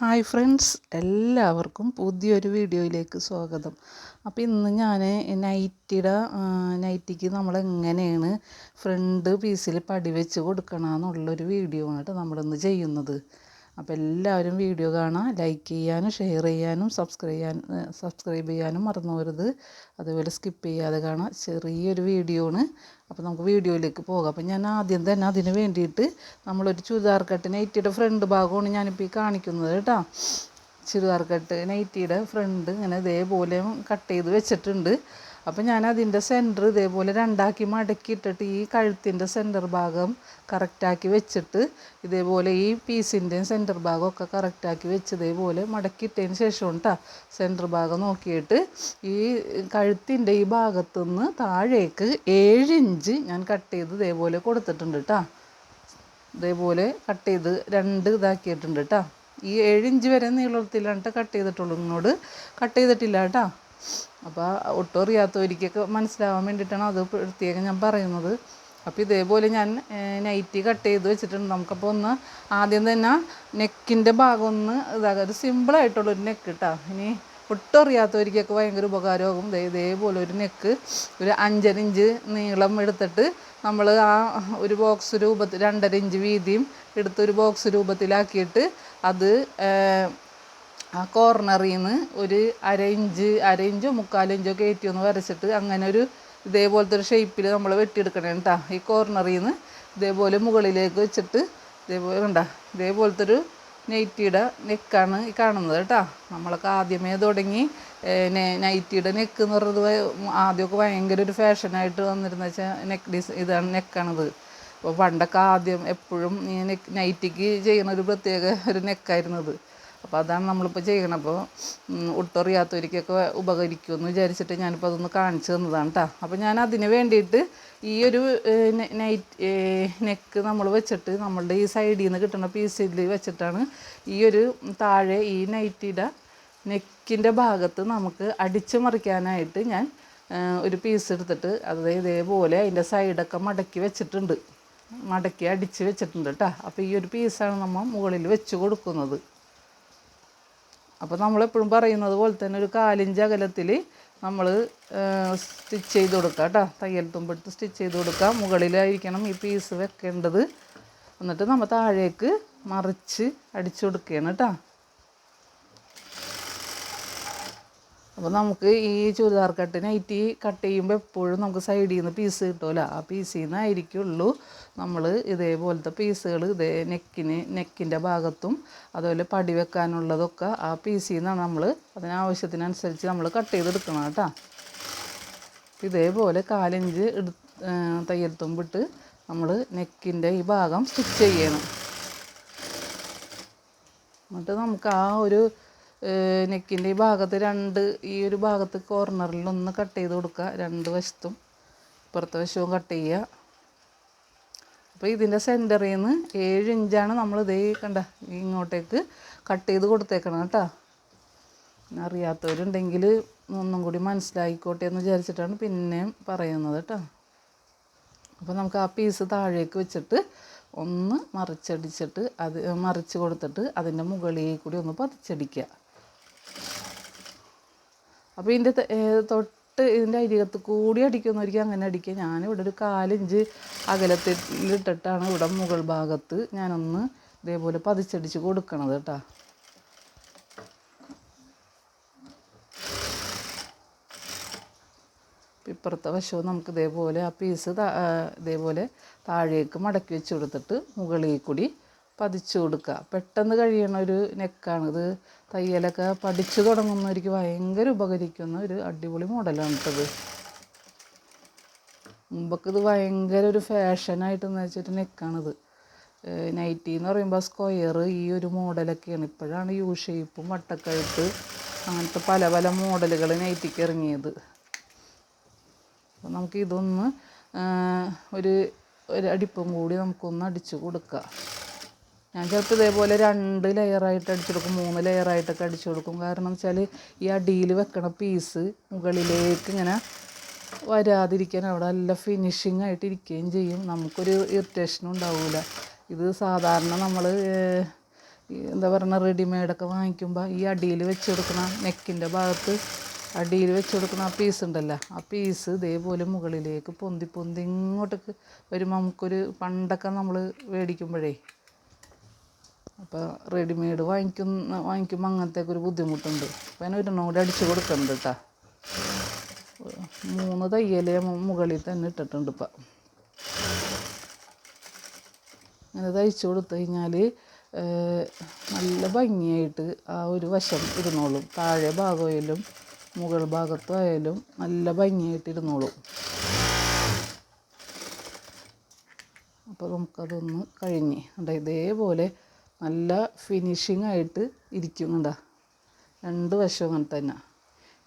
Hi friends എല്ലാവർക്കും പുതിയൊരു വീഡിയോയിലേക്ക് സ്വാഗതം. അപ്പോൾ ഇന്ന് ഞാൻ നൈറ്റിയുടെ നൈറ്റിക്ക് നമ്മൾ എങ്ങനെയാണ് ഫ്രണ്ട് പീസിൽ പടി വെച്ച് കൊടുക്കണമെന്നുള്ളൊരു വീഡിയോ ആണ് കേട്ടോ നമ്മളിന്ന് ചെയ്യുന്നത്. അപ്പോൾ എല്ലാവരും വീഡിയോ കാണാം ലൈക്ക് ചെയ്യാനും ഷെയർ ചെയ്യാനും സബ്സ്ക്രൈബ് സബ്സ്ക്രൈബ് ചെയ്യാനും മറന്നു വരുത് അതുപോലെ സ്കിപ്പ് ചെയ്യാതെ കാണാം ചെറിയൊരു വീഡിയോ ആണ് അപ്പോൾ നമുക്ക് വീഡിയോയിലേക്ക് പോകാം. അപ്പോൾ ഞാൻ ആദ്യം തന്നെ അതിന് വേണ്ടിയിട്ട് നമ്മളൊരു ചുരിദാർ കട്ട് നൈറ്റിയുടെ ഫ്രണ്ട് ഭാഗമാണ് ഞാനിപ്പോൾ ഈ കാണിക്കുന്നത് കേട്ടോ. ചുരിദാർ കട്ട് നൈറ്റിയുടെ ഫ്രണ്ട് ഇങ്ങനെ ഇതേപോലെ കട്ട് ചെയ്ത് വെച്ചിട്ടുണ്ട്. അപ്പോൾ ഞാൻ അതിന്റെ സെന്റർ ഇതേപോലെ രണ്ടാക്കി മടക്കിയിട്ടിട്ട് ഈ കഴുത്തിന്റെ സെന്റർ ഭാഗം കറക്റ്റാക്കി വെച്ചിട്ട് ഇതേപോലെ ഈ പീസിന്റെയും സെന്റർ ഭാഗമൊക്കെ കറക്റ്റാക്കി വെച്ച് ഇതേപോലെ മടക്കിയിട്ടതിന് ശേഷം കേട്ടോ സെന്റർ ഭാഗം നോക്കിയിട്ട് ഈ കഴുത്തിന്റെ ഈ ഭാഗത്തുനിന്ന് താഴേക്ക് ഏഴ് ഇഞ്ച് ഞാൻ കട്ട് ചെയ്ത് ഇതേപോലെ കൊടുത്തിട്ടുണ്ട് കേട്ടോ ഇതേപോലെ കട്ട് ചെയ്ത് രണ്ട് ഇതാക്കിയിട്ടുണ്ട് കേട്ടോ ഈ ഏഴ് ഇഞ്ച് വരെ നീളത്തിലാണ് കട്ട് ചെയ്തിട്ടുള്ളൂ. ഇങ്ങോട്ട് കട്ട് ചെയ്തിട്ടില്ല കേട്ടോ അപ്പോൾ ഒട്ടും അറിയാത്തവർക്കൊക്കെ മനസ്സിലാവാൻ വേണ്ടിയിട്ടാണ് അത് പ്രത്യേകം ഞാൻ പറയുന്നത്. അപ്പോൾ ഇതേപോലെ ഞാൻ നൈറ്റി കട്ട് ചെയ്ത് വെച്ചിട്ടുണ്ട്. നമുക്കപ്പോൾ ഒന്ന് ആദ്യം തന്നെ നെക്കിന്റെ ഭാഗം ഒന്ന് ഇതാകാം ഒരു സിമ്പിളായിട്ടുള്ളൊരു നെക്ക് കേട്ടോ ഇനി ഒട്ടും അറിയാത്തവർക്കൊക്കെ ഭയങ്കര ഉപകാരമാകും. ഇതേപോലെ ഒരു നെക്ക് ഒരു അഞ്ചര ഇഞ്ച് നീളം എടുത്തിട്ട് നമ്മൾ ആ ഒരു ബോക്സ് രൂപത്തിൽ രണ്ടര ഇഞ്ച് വീതിയും എടുത്ത് ഒരു ബോക്സ് രൂപത്തിലാക്കിയിട്ട് അത് ആ കോർണറിൽ നിന്ന് ഒരു അര ഇഞ്ച് അര ഇഞ്ചോ മുക്കാലിഞ്ചോ കയറ്റി ഒന്ന് വരച്ചിട്ട് അങ്ങനെ ഒരു ഇതേപോലത്തെ ഒരു ഷേപ്പിൽ നമ്മൾ വെട്ടിയെടുക്കണം കേട്ടോ ഈ കോർണറിൽ നിന്ന് ഇതേപോലെ മുകളിലേക്ക് വെച്ചിട്ട് ഇതേപോലെ കണ്ട ഇതേപോലത്തെ ഒരു നൈറ്റിയുടെ നെക്കാണ് ഈ കാണുന്നത് കേട്ടോ നമ്മളൊക്കെ ആദ്യമേ തുടങ്ങി നൈറ്റിയുടെ നെക്ക് എന്ന് പറയുന്നത് ആദ്യമൊക്കെ ഭയങ്കര ഒരു ഫാഷനായിട്ട് വന്നിരുന്ന വെച്ചാൽ നെക്ക് ഡിസ് ഇതാണ് നെക്കാണിത് അപ്പോൾ പണ്ടൊക്കെ ആദ്യം എപ്പോഴും ഈ നെക്ക് നൈറ്റിക്ക് ചെയ്യുന്ന ഒരു പ്രത്യേക ഒരു നെക്കായിരുന്നത് അപ്പോൾ അതാണ് നമ്മളിപ്പോൾ ചെയ്യണം അപ്പോൾ ഒട്ടറിയാത്തവർക്കൊക്കെ ഉപകരിക്കുമെന്ന് വിചാരിച്ചിട്ട് ഞാനിപ്പോൾ അതൊന്ന് കാണിച്ചു തന്നതാണ് കേട്ടോ അപ്പോൾ ഞാൻ അതിന് വേണ്ടിയിട്ട് ഈ ഒരു നൈറ്റ് നെക്ക് നമ്മൾ വെച്ചിട്ട് നമ്മളുടെ ഈ സൈഡിൽ നിന്ന് കിട്ടുന്ന പീസിൽ വെച്ചിട്ടാണ് ഈ ഒരു താഴെ ഈ നൈറ്റിയുടെ നെക്കിന്റെ ഭാഗത്ത് നമുക്ക് അടിച്ചു മറിക്കാനായിട്ട് ഞാൻ ഒരു പീസ് എടുത്തിട്ട് അത് ഇതേപോലെ അതിന്റെ സൈഡൊക്കെ മടക്കി വെച്ചിട്ടുണ്ട്. മടക്കി അടിച്ച് വെച്ചിട്ടുണ്ട് കേട്ടോ അപ്പോൾ ഈ ഒരു പീസാണ് നമ്മൾ മുകളിൽ വെച്ച് കൊടുക്കുന്നത്. അപ്പോൾ നമ്മളെപ്പോഴും പറയുന്നത് പോലെ തന്നെ ഒരു കാലിഞ്ച് അകലത്തിൽ നമ്മൾ സ്റ്റിച്ച് ചെയ്ത് കൊടുക്കുക കേട്ടോ തയ്യൽ തുമ്പെടുത്ത് സ്റ്റിച്ച് ചെയ്ത് കൊടുക്കുക മുകളിലായിരിക്കണം ഈ പീസ് വെക്കേണ്ടത്. എന്നിട്ട് നമ്മൾ താഴേക്ക് മറിച്ച് അടിച്ചു കൊടുക്കുകയാണ് കേട്ടോ അപ്പോൾ നമുക്ക് ഈ ചുരിദാർ കട്ട് നൈറ്റി കട്ട് ചെയ്യുമ്പോൾ എപ്പോഴും നമുക്ക് സൈഡിൽ നിന്ന് പീസ് കിട്ടുമല്ലോ ആ പീസിൽ നിന്നായിരിക്കുള്ളൂ നമ്മൾ ഇതേപോലത്തെ പീസുകൾ ഇതേ നെക്കിന് നെക്കിന്റെ ഭാഗത്തും അതുപോലെ പടി വെക്കാനുള്ളതൊക്കെ ആ പീസിൽ നിന്നാണ് നമ്മൾ അതിനാവശ്യത്തിനനുസരിച്ച് നമ്മൾ കട്ട് ചെയ്തെടുക്കണം കേട്ടോ ഇതേപോലെ കാലഞ്ച് എടു തയ്യൽ തുമ്പിട്ട് നമ്മൾ നെക്കിന്റെ ഈ ഭാഗം സ്റ്റിച്ച് ചെയ്യണം. എന്നിട്ട് നമുക്ക് ആ ഒരു നെക്കിന്റെ ഈ ഭാഗത്ത് രണ്ട് ഈ ഒരു ഭാഗത്ത് കോർണറിൽ ഒന്ന് കട്ട് ചെയ്ത് കൊടുക്കുക. രണ്ട് വശത്തും ഇപ്പുറത്തെ വശവും കട്ട് ചെയ്യുക. അപ്പോൾ ഇതിന്റെ സെന്ററിൽ നിന്ന് ഏഴ് ഇഞ്ചാണ് നമ്മൾ ഇതേ കണ്ട ഇങ്ങോട്ടേക്ക് കട്ട് ചെയ്ത് കൊടുത്തേക്കണം കേട്ടോ. അറിയാത്തവരുണ്ടെങ്കിൽ ഒന്നും കൂടി മനസ്സിലായിക്കോട്ടെ എന്ന് വിചാരിച്ചിട്ടാണ് പിന്നെയും പറയുന്നത് കേട്ടോ. അപ്പോൾ നമുക്ക് ആ പീസ് താഴേക്ക് വെച്ചിട്ട് ഒന്ന് മറിച്ചടിച്ചിട്ട് അത് മറിച്ച് കൊടുത്തിട്ട് അതിന്റെ മുകളിൽ കൂടി ഒന്ന് പതിച്ചടിക്കുക. അപ്പോൾ ഇതിന്റെ തൊട്ട് ഇതിന്റെ അരികത്ത് കൂടി അടിക്കുന്നവർക്ക് അങ്ങനെ അടിക്കുക ഇവിടെ ഒരു കാലിഞ്ച് അകലത്തിലിട്ടിട്ടാണ് ഇവിടെ മുകൾ ഭാഗത്ത് ഞാനൊന്ന് ഇതേപോലെ പതിച്ചടിച്ച് കൊടുക്കണത് കേട്ടോ. ഇപ്പുറത്തെ വശവും നമുക്ക് ഇതേപോലെ ആ പീസ് ഇതേപോലെ താഴേക്ക് മടക്കി വെച്ച് കൊടുത്തിട്ട് മുകളിൽ കൂടി പതിച്ചു കൊടുക്കുക. പെട്ടെന്ന് കഴിയണ ഒരു നെക്കാണിത് തയ്യലൊക്കെ പഠിച്ചു തുടങ്ങുന്നവർക്ക് ഭയങ്കര ഉപകരിക്കുന്ന ഒരു അടിപൊളി മോഡലാണ് കേട്ടത് മുമ്പൊക്കെ ഇത് ഭയങ്കര ഒരു ഫാഷനായിട്ടെന്ന് വെച്ചിട്ട് നെക്കാണിത്. നൈറ്റി എന്ന് പറയുമ്പോൾ സ്ക്വയർ ഈ ഒരു മോഡലൊക്കെയാണ്. ഇപ്പോഴാണ് യു ഷേപ്പും വട്ടക്കഴുത്ത് അങ്ങനത്തെ പല പല മോഡലുകൾ നൈറ്റിക്ക് ഇറങ്ങിയത്. അപ്പോൾ നമുക്ക് ഇതൊന്ന് ഒരു ഒരു അടിപ്പും കൂടി നമുക്കൊന്ന് അടിച്ചു കൊടുക്കാം. ഞാൻ ചിലപ്പോൾ ഇതേപോലെ രണ്ട് ലെയറായിട്ട് അടിച്ചു കൊടുക്കും മൂന്ന് ലെയറായിട്ടൊക്കെ അടിച്ചു കൊടുക്കും. കാരണം വെച്ചാൽ ഈ അടിയിൽ വെക്കണ പീസ് മുകളിലേക്ക് ഇങ്ങനെ വരാതിരിക്കാൻ അവിടെ നല്ല ഫിനിഷിംഗ് ആയിട്ട് ഇരിക്കുകയും ചെയ്യും. നമുക്കൊരു ഇറിറ്റേഷനും ഉണ്ടാവില്ല ഇത് സാധാരണ നമ്മൾ എന്താ പറയുക റെഡിമെയ്ഡൊക്കെ വാങ്ങിക്കുമ്പോൾ ഈ അടിയിൽ വെച്ച് കൊടുക്കുന്ന നെക്കിന്റെ ഭാഗത്ത് അടിയിൽ വെച്ച് കൊടുക്കുന്ന ആ പീസ് ഉണ്ടല്ലോ ആ പീസ് ഇതേപോലെ മുകളിലേക്ക് പൊന്തി പൊന്തി ഇങ്ങോട്ടേക്ക് വരുമ്പോൾ നമുക്കൊരു പണ്ടൊക്കെ നമ്മൾ മേടിക്കുമ്പോഴേ അപ്പോൾ റെഡിമെയ്ഡ് വാങ്ങിക്കുന്ന വാങ്ങിക്കുമ്പോൾ അങ്ങനത്തേക്ക് ഒരു ബുദ്ധിമുട്ടുണ്ട്. അപ്പോൾ ഞാൻ ഒരെണ്ണം കൂടി അടിച്ച് കൊടുക്കുന്നുണ്ട് കേട്ടോ മൂന്ന് തയ്യൽ മുകളിൽ തന്നെ ഇട്ടിട്ടുണ്ട് ഇപ്പം. അങ്ങനെ തയ്ച്ചു കൊടുത്തു കഴിഞ്ഞാൽ നല്ല ഭംഗിയായിട്ട് ആ ഒരു വശം ഇരുന്നോളും. താഴെ ഭാഗമായാലും മുകൾ ഭാഗത്തായാലും നല്ല ഭംഗിയായിട്ട് ഇരുന്നോളും. അപ്പോൾ നമുക്കതൊന്ന് കഴിഞ്ഞ്. ഇതേപോലെ നല്ല ഫിനിഷിംഗ് ആയിട്ട് ഇരിക്കും കണ്ടോ. രണ്ട് വശവും അങ്ങനെ തന്നെ.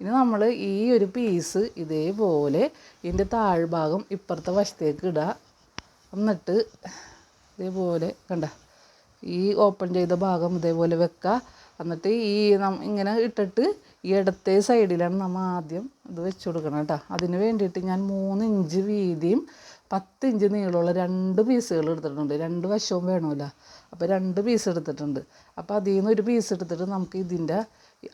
ഇനി നമ്മൾ ഈ ഒരു പീസ് ഇതേപോലെ ഇതിന്റെ താഴ്ഭാഗം ഇപ്പുറത്തെ വശത്തേക്ക് ഇടുക എന്നിട്ട് ഇതേപോലെ കണ്ട. ഈ ഓപ്പൺ ചെയ്ത ഭാഗം ഇതേപോലെ വെക്കുക എന്നിട്ട് ഈ ഇങ്ങനെ ഇട്ടിട്ട് ഈ ഇടത്തെ സൈഡിലാണ് നമ്മൾ ആദ്യം ഇത് വെച്ച് കൊടുക്കണം കേട്ടോ. അതിന് വേണ്ടിയിട്ട് ഞാൻ മൂന്ന് ഇഞ്ച് വീതിയും പത്ത് ഇഞ്ച് നീളമുള്ള രണ്ട് പീസുകൾ എടുത്തിട്ടുണ്ട്. രണ്ട് വശവും വേണമല്ലോ അപ്പോൾ രണ്ട് പീസ് എടുത്തിട്ടുണ്ട്. അപ്പോൾ അതിൽ നിന്ന് ഒരു പീസ് എടുത്തിട്ട് നമുക്ക് ഇതിന്റെ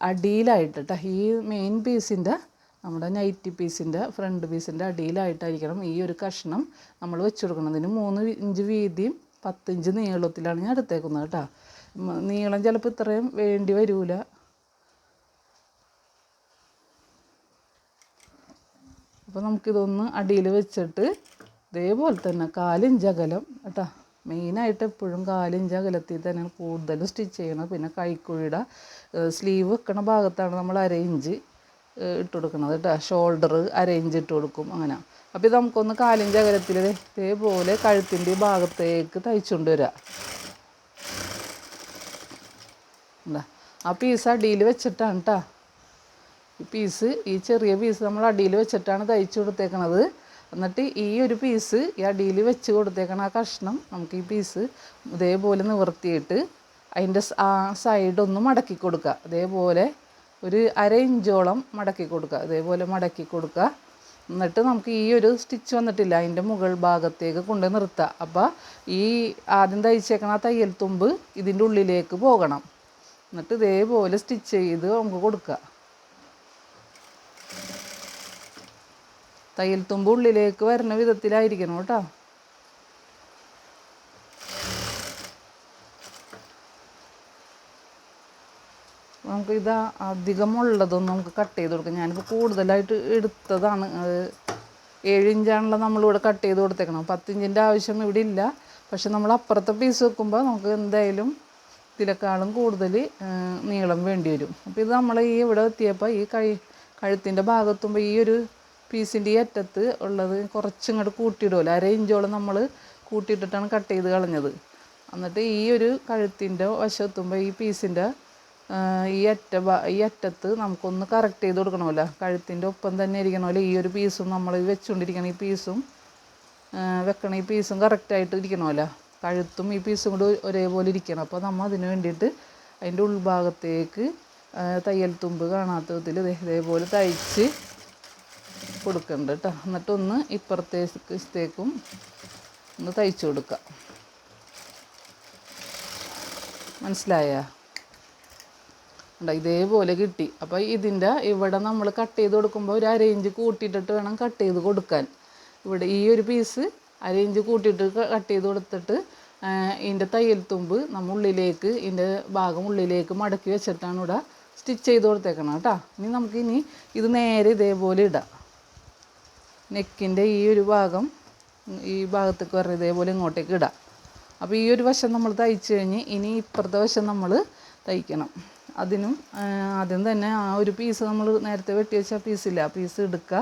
അടിയിലായിട്ട് ഈ മെയിൻ പീസിന്റെ നമ്മുടെ നൈറ്റി പീസിന്റെ ഫ്രണ്ട് പീസിന്റെ അടിയിലായിട്ടായിരിക്കണം ഈ ഒരു കഷ്ണം നമ്മൾ വെച്ച് കൊടുക്കണം ഇതിന് മൂന്ന് ഇഞ്ച് വീതിയും പത്തിഞ്ച് നീളത്തിലാണ് ഞാൻ എടുത്തേക്കുന്നത് കേട്ടോ. നീളം ചിലപ്പോൾ ഇത്രയും വേണ്ടി വരില്ല അപ്പോൾ നമുക്കിതൊന്ന് അടിയിൽ വെച്ചിട്ട് ഇതേപോലെ തന്നെ കാലിഞ്ച് അകലം കേട്ടോ. മെയിനായിട്ട് എപ്പോഴും കാലിഞ്ച് അകലത്തിൽ തന്നെ കൂടുതൽ സ്റ്റിച്ച് ചെയ്യണം. പിന്നെ കൈക്കുഴിയുടെ സ്ലീവ് വെക്കണ ഭാഗത്താണ് നമ്മൾ അര ഇഞ്ച് ഇട്ട് കൊടുക്കുന്നത് കേട്ടോ. ഷോൾഡർ അര ഇഞ്ച് ഇട്ട് കൊടുക്കും അങ്ങനെ. അപ്പോൾ ഇത് നമുക്കൊന്ന് കാലിഞ്ച് അകലത്തിൽ ഇതേപോലെ കഴുത്തിന്റെ ഭാഗത്തേക്ക് തയ്ച്ചുകൊണ്ട് വരാം. എന്താ ആ പീസ് അടിയിൽ വെച്ചിട്ടാണ് കേട്ടോ ഈ പീസ് ഈ ചെറിയ പീസ് നമ്മൾ അടിയിൽ വെച്ചിട്ടാണ് തയ്ച്ചു കൊടുത്തേക്കണത്. എന്നിട്ട് ഈ ഒരു പീസ് ഈ അടിയിൽ വെച്ച് കൊടുത്തേക്കണ ആ കഷ്ണം നമുക്ക് ഈ പീസ് ഇതേപോലെ നിവർത്തിയിട്ട് അതിന്റെ ആ സൈഡ് ഒന്ന് മടക്കി കൊടുക്കുക. അതേപോലെ ഒരു അര ഇഞ്ചോളം മടക്കി കൊടുക്കുക. അതേപോലെ മടക്കി കൊടുക്കുക. എന്നിട്ട് നമുക്ക് ഈ ഒരു സ്റ്റിച്ച് വന്നിട്ടില്ല. അതിന്റെ മുകൾ ഭാഗത്തേക്ക് കൊണ്ട് നിർത്തുക. അപ്പോൾ ഈ ആദ്യം തയ്ച്ചേക്കണ ആ തയ്യൽ തുമ്പ് ഇതിന്റെ ഉള്ളിലേക്ക് പോകണം. എന്നിട്ട് ഇതേപോലെ സ്റ്റിച്ച് ചെയ്ത് നമുക്ക് കൊടുക്കുക. തയ്യൽ തുമ്പ് ഉള്ളിലേക്ക് വരുന്ന വിധത്തിലായിരിക്കണം കേട്ടോ. നമുക്ക് ഇത് അധികമുള്ളതൊന്നും നമുക്ക് കട്ട് ചെയ്ത് കൊടുക്കാം. ഞാനിപ്പോൾ കൂടുതലായിട്ട് എടുത്തതാണ്. അത് ഏഴ് ഇഞ്ചാണല്ലോ നമ്മളിവിടെ കട്ട് ചെയ്ത് കൊടുത്തേക്കണം പത്തിഞ്ചിന്റെ ആവശ്യം ഇവിടെ ഇല്ല. പക്ഷെ നമ്മൾ അപ്പുറത്തെ പീസ് വെക്കുമ്പോൾ നമുക്ക് എന്തായാലും ഇതിനേക്കാളും കൂടുതൽ നീളം വേണ്ടി വരും. അപ്പോൾ ഇത് നമ്മൾ ഈ ഇവിടെ എത്തിയപ്പോൾ ഈ കഴി കഴുത്തിന്റെ ഭാഗത്തുമ്പോൾ ഈ ഒരു പീസിന്റെ ഈ അറ്റത്ത് ഉള്ളത് കുറച്ചിങ്ങോട്ട് കൂട്ടിയിടുമല്ലോ അര ഇഞ്ചോളം നമ്മൾ കൂട്ടിയിട്ടിട്ടാണ് കട്ട് ചെയ്ത് കളഞ്ഞത്. എന്നിട്ട് ഈ ഒരു കഴുത്തിന്റെ വശമെത്തുമ്പോൾ ഈ പീസിന്റെ ഈ അറ്റ ഈ അറ്റത്ത് നമുക്കൊന്ന് കറക്റ്റ് ചെയ്ത് കൊടുക്കണമല്ലോ. കഴുത്തിന്റെ ഒപ്പം തന്നെ ഇരിക്കണമല്ലോ. ഈ ഒരു പീസും നമ്മൾ വെച്ചുകൊണ്ടിരിക്കണ ഈ പീസും വെക്കണ ഈ പീസും കറക്റ്റായിട്ട് ഇരിക്കണമല്ലോ. കഴുത്തും ഈ പീസും കൂടി ഒരേപോലെ ഇരിക്കണം. അപ്പോൾ നമ്മൾ അതിന് വേണ്ടിയിട്ട് അതിന്റെ ഉൾഭാഗത്തേക്ക് തയ്യൽ തുമ്പ് കാണാത്ത വിധത്തിൽ ഇതേപോലെ തയ്ച്ച് കൊടുക്കുന്നുണ്ട് കേട്ടോ എന്നിട്ടൊന്ന് ഇപ്പുറത്തേക്കും ഒന്ന് തയ്ച്ചു കൊടുക്കുക മനസ്സിലായ? ഇതേപോലെ കിട്ടി. അപ്പോൾ ഇതിന്റെ ഇവിടെ നമ്മൾ കട്ട് ചെയ്ത് കൊടുക്കുമ്പോൾ ഒരു അര ഇഞ്ച് കൂട്ടിയിട്ടിട്ട് വേണം കട്ട് ചെയ്ത് കൊടുക്കാൻ. ഇവിടെ ഈ ഒരു പീസ് അരേഞ്ച് കൂട്ടിയിട്ട് കട്ട് ചെയ്ത് കൊടുത്തിട്ട് ഇതിന്റെ തയ്യൽ തുമ്പ് നമ്മൾ ഉള്ളിലേക്ക് ഇതിന്റെ ഭാഗം ഉള്ളിലേക്ക് മടക്കി വെച്ചിട്ടാണ് ഇവിടെ സ്റ്റിച്ച് ചെയ്ത് കൊടുത്തേക്കണം കേട്ടോ ഇനി നമുക്ക് ഇനി ഇത് നേരെ ഇതേപോലെ ഇടാം. നെക്കിന്റെ ഈ ഒരു ഭാഗം ഈ ഭാഗത്തേക്ക് വരെ ഇതേപോലെ ഇങ്ങോട്ടേക്ക് ഇടാം. അപ്പോൾ ഈ ഒരു വശം നമ്മൾ തയ്ച്ച് കഴിഞ്ഞ് ഇനി ഇപ്പുറത്തെ വശം നമ്മൾ തയ്ക്കണം. അതിനും ആദ്യം തന്നെ ആ ഒരു പീസ് നമ്മൾ നേരത്തെ വെട്ടി വെച്ച പീസില്ല ആ പീസ് എടുക്കുക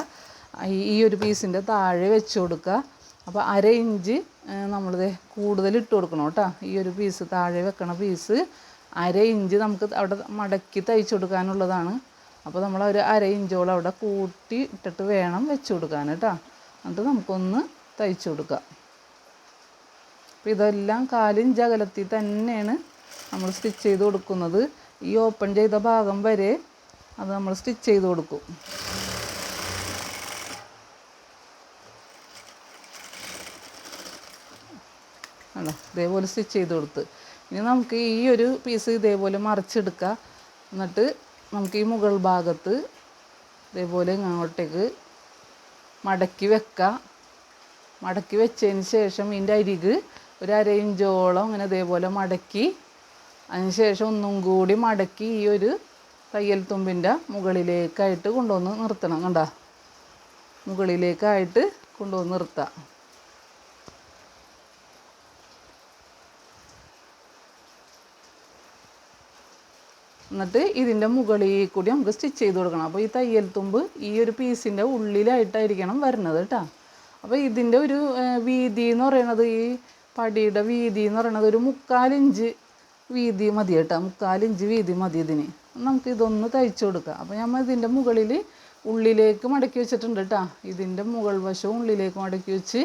ഈ- ഒരു പീസിന്റെ താഴെ വെച്ച് കൊടുക്കുക അപ്പോൾ അര ഇഞ്ച് നമ്മളിത് കൂടുതൽ ഇട്ട് കൊടുക്കണം കേട്ടോ. ഈ ഒരു പീസ് താഴെ വെക്കണ പീസ് അര ഇഞ്ച് നമുക്ക് അവിടെ മടക്കി തയ്ച്ചു കൊടുക്കാനുള്ളതാണ് അപ്പോൾ നമ്മൾ ഒരു അര ഇഞ്ചോളം അവിടെ കൂട്ടി ഇട്ടിട്ട് വേണം വെച്ച് കൊടുക്കാൻ കേട്ടോ. എന്നിട്ട് നമുക്കൊന്ന് തയ്ച്ചു കൊടുക്കാം. അപ്പോൾ ഇതെല്ലാം കാലിഞ്ച് അകലത്തിൽ തന്നെയാണ് നമ്മൾ സ്റ്റിച്ച് ചെയ്ത് കൊടുക്കുന്നത്. ഈ ഓപ്പൺ ചെയ്ത ഭാഗം വരെ അത് നമ്മൾ സ്റ്റിച്ച് ചെയ്ത് കൊടുക്കും. ആണോ ഇതേപോലെ സ്റ്റിച്ച് ചെയ്ത് കൊടുത്ത്. ഇനി നമുക്ക് ഈ ഒരു പീസ് ഇതേപോലെ മറിച്ചെടുക്കുക എന്നിട്ട് നമുക്ക് ഈ മുകൾ ഭാഗത്ത് ഇതേപോലെ ഇങ്ങോട്ടേക്ക് മടക്കി വെക്കാം. മടക്കി വെച്ചതിന് ശേഷം ഇതിന്റെ അരിക് ഒരു അര ഇഞ്ചോളം ഇങ്ങനെ ഇതേപോലെ മടക്കി അതിന് ശേഷം ഒന്നും കൂടി മടക്കി ഈ ഒരു തയ്യൽ തുമ്പിന്റെ മുകളിലേക്കായിട്ട് കൊണ്ടുവന്ന് നിർത്തണം കണ്ട? മുകളിലേക്കായിട്ട് കൊണ്ടുവന്ന് നിർത്താം. എന്നിട്ട് ഇതിന്റെ മുകളിൽ കൂടി നമുക്ക് സ്റ്റിച്ച് ചെയ്ത് കൊടുക്കണം. അപ്പോൾ ഈ തയ്യൽ തുമ്പ് ഈ ഒരു പീസിന്റെ ഉള്ളിലായിട്ടായിരിക്കണം വരുന്നത് കേട്ടോ അപ്പോൾ ഇതിന്റെ ഒരു വീതി എന്ന് പറയുന്നത് ഈ പടിയുടെ വീതി എന്ന് പറയുന്നത് ഒരു മുക്കാലിഞ്ച് വീതി മതി കേട്ടോ മുക്കാലിഞ്ച് വീതി മതി ഇതിന്. നമുക്ക് ഇതൊന്ന് തയ്ച്ചു കൊടുക്കാം. അപ്പോൾ നമ്മൾ ഇതിന്റെ മുകളിൽ ഉള്ളിലേക്ക് മടക്കി വെച്ചിട്ടുണ്ട് കേട്ടോ ഇതിന്റെ മുകൾ വശവും ഉള്ളിലേക്ക് മടക്കി വെച്ച്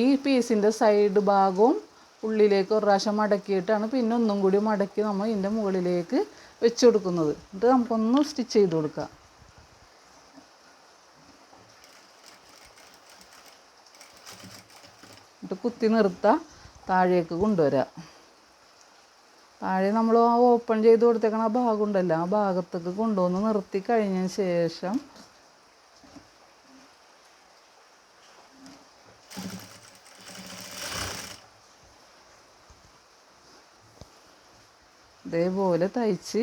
ഈ പീസിന്റെ സൈഡ് ഭാഗവും ഉള്ളിലേക്ക് ഒരു പ്രാവശ്യം മടക്കിയിട്ടാണ് പിന്നെ ഒന്നും കൂടി മടക്കി നമ്മൾ ഇതിന്റെ മുകളിലേക്ക് വെച്ച് കൊടുക്കുന്നത്. എന്നിട്ട് നമുക്കൊന്ന് സ്റ്റിച്ച് ചെയ്ത് കൊടുക്കാം എന്നിട്ട് കുത്തി നിർത്താം താഴേക്ക് കൊണ്ടുവരാം. താഴെ നമ്മൾ ആ ഓപ്പൺ ചെയ്ത് കൊടുത്തേക്കണ ആ ഭാഗം ഉണ്ടല്ലോ ആ ഭാഗത്തേക്ക് കൊണ്ടുവന്ന് നിർത്തി കഴിഞ്ഞതിന് ശേഷം ഇതേപോലെ തയ്ച്ച്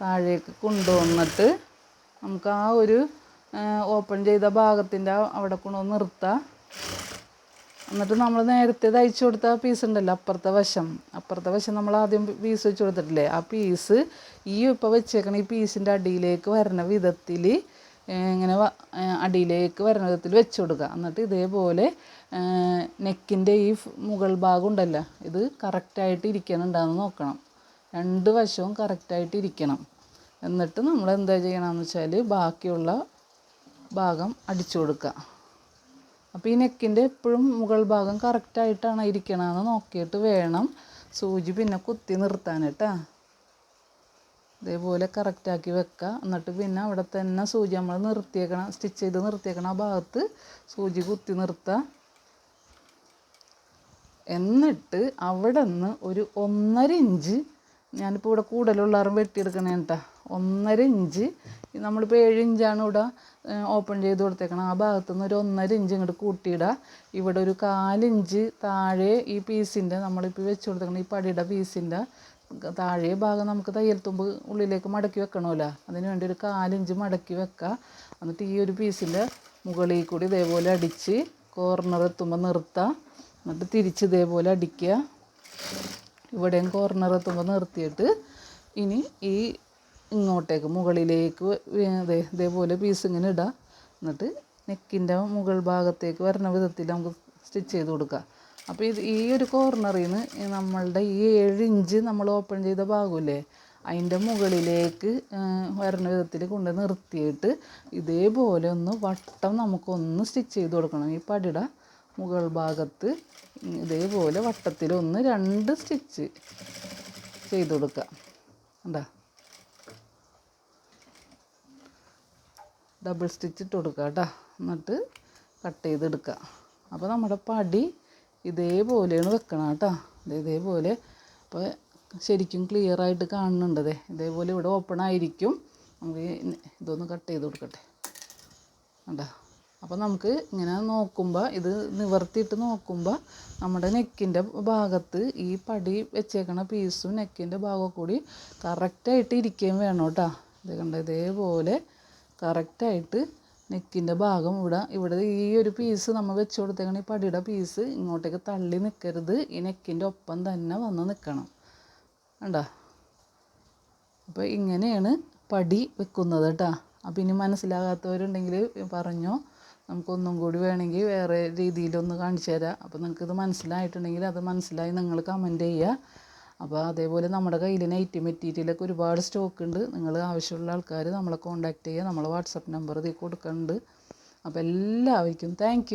താഴേക്ക് കൊണ്ടുവന്നിട്ട് നമുക്ക് ആ ഒരു ഓപ്പൺ ചെയ്ത ഭാഗത്തിന്റെ അവിടെ കൊണ്ടുവന്ന് നിർത്താം. എന്നിട്ട് നമ്മൾ നേരത്തെ തയ്ച്ചു കൊടുത്ത ആ പീസ് ഉണ്ടല്ലോ അപ്പുറത്തെ വശം. അപ്പുറത്തെ വശം നമ്മൾ ആദ്യം പീസ് വെച്ച് കൊടുത്തിട്ടില്ലേ? ആ പീസ് ഈ ഇപ്പോൾ വെച്ചേക്കണ ഈ പീസിന്റെ അടിയിലേക്ക് വരുന്ന വിധത്തിൽ ഇങ്ങനെ അടിയിലേക്ക് വരുന്ന വിധത്തിൽ വെച്ച് കൊടുക്കുക. എന്നിട്ട് ഇതേപോലെ നെക്കിന്റെ ഈ മുകൾ ഭാഗം ഉണ്ടല്ലോ ഇത് കറക്റ്റായിട്ട് ഇരിക്കുന്നുണ്ടാകുന്ന നോക്കണം. രണ്ട് വശവും കറക്റ്റായിട്ട് ഇരിക്കണം. എന്നിട്ട് നമ്മൾ എന്താ ചെയ്യണമെന്ന് വെച്ചാൽ ബാക്കിയുള്ള ഭാഗം അടിച്ചു കൊടുക്കുക. അപ്പോൾ ഈ നെക്കിന്റെ എപ്പോഴും മുകൾ ഭാഗം കറക്റ്റായിട്ടാണ് ഇരിക്കണമെന്ന് നോക്കിയിട്ട് വേണം സൂചി പിന്നെ കുത്തി നിർത്താൻ കേട്ടോ. ഇതേപോലെ കറക്റ്റാക്കി വെക്കുക. എന്നിട്ട് പിന്നെ അവിടെ തന്നെ സൂചി നമ്മൾ നിർത്തിയേക്കണം സ്റ്റിച്ച് ചെയ്ത് നിർത്തിയേക്കണം ആ ഭാഗത്ത് സൂചി കുത്തി നിർത്തുക. എന്നിട്ട് അവിടെ നിന്ന് ഒരു ഒന്നര ഇഞ്ച് ഞാനിപ്പോൾ ഇവിടെ കൂടുതലുള്ളവരും വെട്ടിയെടുക്കണേ കേട്ടോ ഒന്നര ഇഞ്ച്. നമ്മളിപ്പോൾ ഏഴ് ഇഞ്ചാണ് ഇവിടെ ഓപ്പൺ ചെയ്ത് കൊടുത്തേക്കണം. ആ ഭാഗത്തു നിന്ന് ഒരു ഒന്നര ഇഞ്ച് ഇങ്ങോട്ട് കൂട്ടിയിടുക ഇവിടെ ഒരു കാലിഞ്ച് താഴെ ഈ പീസിന്റെ നമ്മളിപ്പോൾ വെച്ച് കൊടുത്തേക്കണം ഈ പടിയുടെ പീസിന്റെ താഴെ ഭാഗം നമുക്ക് തയ്യൽ തുമ്പ് ഉള്ളിലേക്ക് മടക്കി വെക്കണമല്ലോ അതിന് വേണ്ടി ഒരു കാലിഞ്ച് മടക്കി വെക്കുക എന്നിട്ട് ഈ ഒരു പീസിന്റെ മുകളിൽ കൂടി ഇതേപോലെ അടിച്ച് കോർണർ എത്തുമ്പോൾ നിർത്തുക എന്നിട്ട് തിരിച്ച് ഇതേപോലെ അടിക്കുക. ഇവിടെയും കോർണർ എത്തുമ്പോൾ നിർത്തിയിട്ട് ഇനി ഈ ഇങ്ങോട്ടേക്ക് മുകളിലേക്ക് ഇതേപോലെ പീസ് ഇങ്ങനെ ഇടുക എന്നിട്ട് നെക്കിന്റെ മുകൾ ഭാഗത്തേക്ക് വരുന്ന വിധത്തിൽ നമുക്ക് സ്റ്റിച്ച് ചെയ്ത് കൊടുക്കാം. അപ്പോൾ ഇത് ഈ ഒരു കോർണറിൽ നിന്ന് നമ്മളുടെ ഈ ഏഴ് ഇഞ്ച് നമ്മൾ ഓപ്പൺ ചെയ്ത ഭാഗമില്ലേ അതിന്റെ മുകളിലേക്ക് വരുന്ന വിധത്തിൽ കൊണ്ട് നിർത്തിയിട്ട് ഇതേപോലെ ഒന്ന് വട്ടം നമുക്കൊന്ന് സ്റ്റിച്ച് ചെയ്ത് കൊടുക്കണം. ഈ പടിയുടെ മുകൾ ഭാഗത്ത് ഇതേപോലെ വട്ടത്തിൽ ഒന്ന് രണ്ട് സ്റ്റിച്ച് ചെയ്ത് കൊടുക്കുക. കണ്ടോ? ഡബിൾ സ്റ്റിച്ച് ഇട്ട് കൊടുക്കുക കേട്ടോ. എന്നിട്ട് കട്ട് ചെയ്തെടുക്കുക. അപ്പോൾ നമ്മുടെ പടി ഇതേപോലെയാണ് വെക്കണം കേട്ടോ. ഇതേപോലെ അപ്പോൾ ശരിക്കും ക്ലിയർ ആയിട്ട് കാണുന്നുണ്ട് ഇതേപോലെ ഇവിടെ ഓപ്പൺ ആയിരിക്കും. നമുക്ക് ഇതൊന്ന് കട്ട് ചെയ്ത് കൊടുക്കട്ടെ. കണ്ടോ? അപ്പോൾ നമുക്ക് ഇങ്ങനെ നോക്കുമ്പോൾ ഇത് നിവർത്തിയിട്ട് നോക്കുമ്പോൾ നമ്മുടെ നെക്കിന്റെ ഭാഗത്ത് ഈ പടി വെച്ചേക്കണ പീസും നെക്കിന്റെ ഭാഗവും കൂടി കറക്റ്റായിട്ട് ഇരിക്കുകയും വേണം കേട്ടോ. ഇത് കണ്ട? ഇതേപോലെ കറക്റ്റായിട്ട് നെക്കിന്റെ ഭാഗം ഇവിടെ ഇവിടെ ഈ ഒരു പീസ് നമ്മൾ വെച്ച് കൊടുത്തേക്കണ ഈ പടിയുടെ പീസ് ഇങ്ങോട്ടേക്ക് തള്ളി നിൽക്കരുത് ഈ നെക്കിന്റെ ഒപ്പം തന്നെ വന്ന് നിൽക്കണം കണ്ടോ? അപ്പോൾ ഇങ്ങനെയാണ് പടി വെക്കുന്നത് കേട്ടോ. അപ്പോൾ ഇനി മനസ്സിലാകാത്തവരുണ്ടെങ്കിൽ പറഞ്ഞോ. നമുക്കൊന്നും കൂടി വേണമെങ്കിൽ വേറെ രീതിയിലൊന്ന് കാണിച്ചു തരാം. അപ്പോൾ നിങ്ങൾക്ക് ഇത് മനസ്സിലായിട്ടുണ്ടെങ്കിൽ അത് മനസ്സിലായി നിങ്ങൾ കമന്റ് ചെയ്യുക. അപ്പോൾ അതേപോലെ നമ്മുടെ കയ്യിൽ നൈറ്റി മെറ്റീരിയലൊക്കെ ഒരുപാട് സ്റ്റോക്ക് ഉണ്ട്. നിങ്ങൾ ആവശ്യമുള്ള ആൾക്കാർ നമ്മളെ കോൺടാക്റ്റ് ചെയ്യുക. നമ്മളെ വാട്സപ്പ് നമ്പർ ഇതിൽ കൊടുക്കുന്നുണ്ട്. അപ്പോൾ എല്ലാവർക്കും താങ്ക്